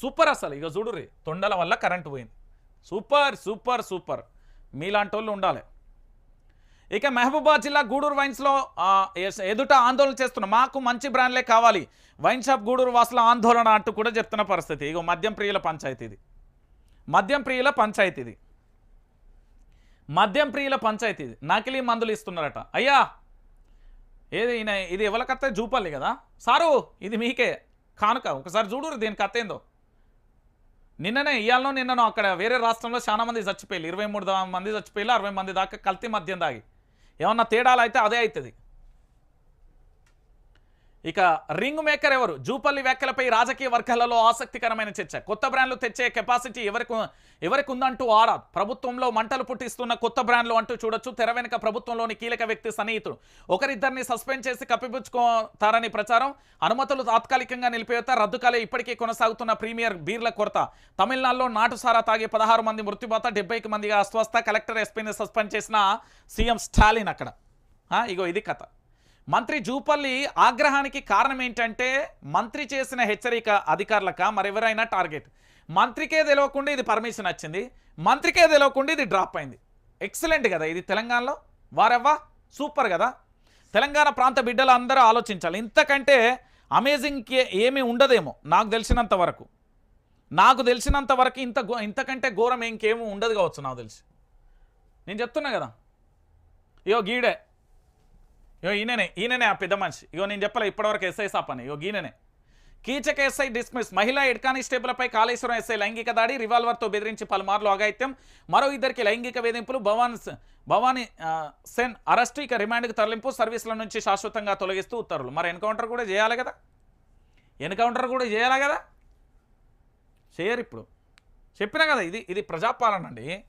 Super అసలు. ఇక చూడుర్రి తొండల వల్ల కరెంటు పోయింది. Super super super. మీలాంటి వాళ్ళు ఉండాలి. ఇక మహబూబాద్ జిల్లా గూడూరు వైన్స్లో ఎదుట ఆందోళన చేస్తున్న మాకు మంచి బ్రాండ్లే కావాలి. వైన్ షాప్ గూడూరు వాసుల ఆందోళన అంటూ కూడా చెప్తున్న పరిస్థితి. ఇగో మద్యం ప్రియుల పంచాయతీ ఇది. మద్యం ప్రియుల పంచాయతీ ఇది. మద్యం ప్రియుల పంచాయతీ ఇది. నకిలీ మందులు ఇస్తున్నారట. అయ్యా! ఏది ఇది ఎవరికత్తే చూపాలి కదా? సారు ఇది మీకే. కానుక ఒకసారి చూడు దీనికి అత్తేందో నిన్ననే ఇయాలనో నిన్ననో అక్కడ వేరే రాష్ట్రంలో చాలా మంది చచ్చిపోయారు ఇరవై మూడు మంది చచ్చిపోయారు అరవై మంది దాకా కల్తీ మద్యం దాగి. ఏమన్నా తేడాలు అయితే అదే అవుతుంది ఇక రింగ్ మేకర్ ఎవరు? జూపల్లి వ్యాఖ్యలపై రాజకీయ వర్గాలలో ఆసక్తికరమైన చర్చ. కొత్త బ్రాండ్లు తెచ్చే కెపాసిటీ ఎవరికి ఎవరికి ఉందంటూ ఆరా? ప్రభుత్వంలో మంటలు పుట్టిస్తున్న కొత్త బ్రాండ్లు అంటూ చూడొచ్చు. తెర వెనుక ప్రభుత్వంలోని కీలక వ్యక్తి సన్నిహితుడు. ఒకరిద్దరిని సస్పెండ్ చేసి కప్పిపుచ్చుకోతారని ప్రచారం. అనుమతులు తాత్కాలికంగా నిలిపివేత రద్దు కాలే ఇప్పటికీ కొనసాగుతున్న ప్రీమియర్ బీర్ల కొరత. తమిళనాడులో నాటుసారా తాగే పదహారు మంది మృత్యువాత డెబ్బైకి మందిగా అస్వస్థ. కలెక్టర్ ఎస్పీని సస్పెండ్ చేసిన సీఎం స్టాలిన్ అక్కడ. ఇగో ఇది కథ. మంత్రి జూపల్లి ఆగ్రహానికి కారణం ఏంటంటే మంత్రి చేసిన హెచ్చరిక అధికారులక? మరెవరైనా టార్గెట్. మంత్రికే తెలియకుండా ఇది పర్మిషన్ వచ్చింది. మంత్రికే తెలియకుండా ఇది డ్రాప్ అయింది. ఎక్సలెంట్ కదా ఇది తెలంగాణలో? వారెవ్వా? సూపర్ కదా. తెలంగాణ ప్రాంత బిడ్డలు అందరూ ఆలోచించాలి. ఇంతకంటే అమేజింగ్ ఏమీ ఉండదేమో నాకు తెలిసినంత వరకు. నాకు తెలిసినంత వరకు ఇంత ఇంతకంటే ఘోరం ఇంకేమీ ఉండదు కావచ్చు నాకు తెలిసి. నేను చెప్తున్నా కదా. ఇయో గీడే. ఇగో ఈయననే ఈయననే ఆ పెద్ద మనిషి. ఇగో నేను చెప్పలే ఇప్పటివరకు ఎస్ఐ సాపని ఇగో ఈయననే. కీచక ఎస్ఐ డిస్మిస్ మహిళా హెడ్ కానిస్టేబుల్పై కాళేశ్వరం ఎస్ఐ లైంగిక దాడి రివాల్వర్తో బెదిరించి పలుమార్లు అఘాయిత్యం మరో ఇద్దరికి లైంగిక వేధింపులు. భవాన్ భవానీ సెన్ అరెస్టు. ఇక రిమాండ్కి తరలింపు. సర్వీసుల నుంచి శాశ్వతంగా తొలగిస్తూ ఉత్తర్వులు. మరి ఎన్కౌంటర్ కూడా చేయాలి కదా? ఎన్కౌంటర్ కూడా చేయాలి కదా? చేయరు ఇప్పుడు. చెప్పినా కదా ఇది ఇది ప్రజాపాలన అండి.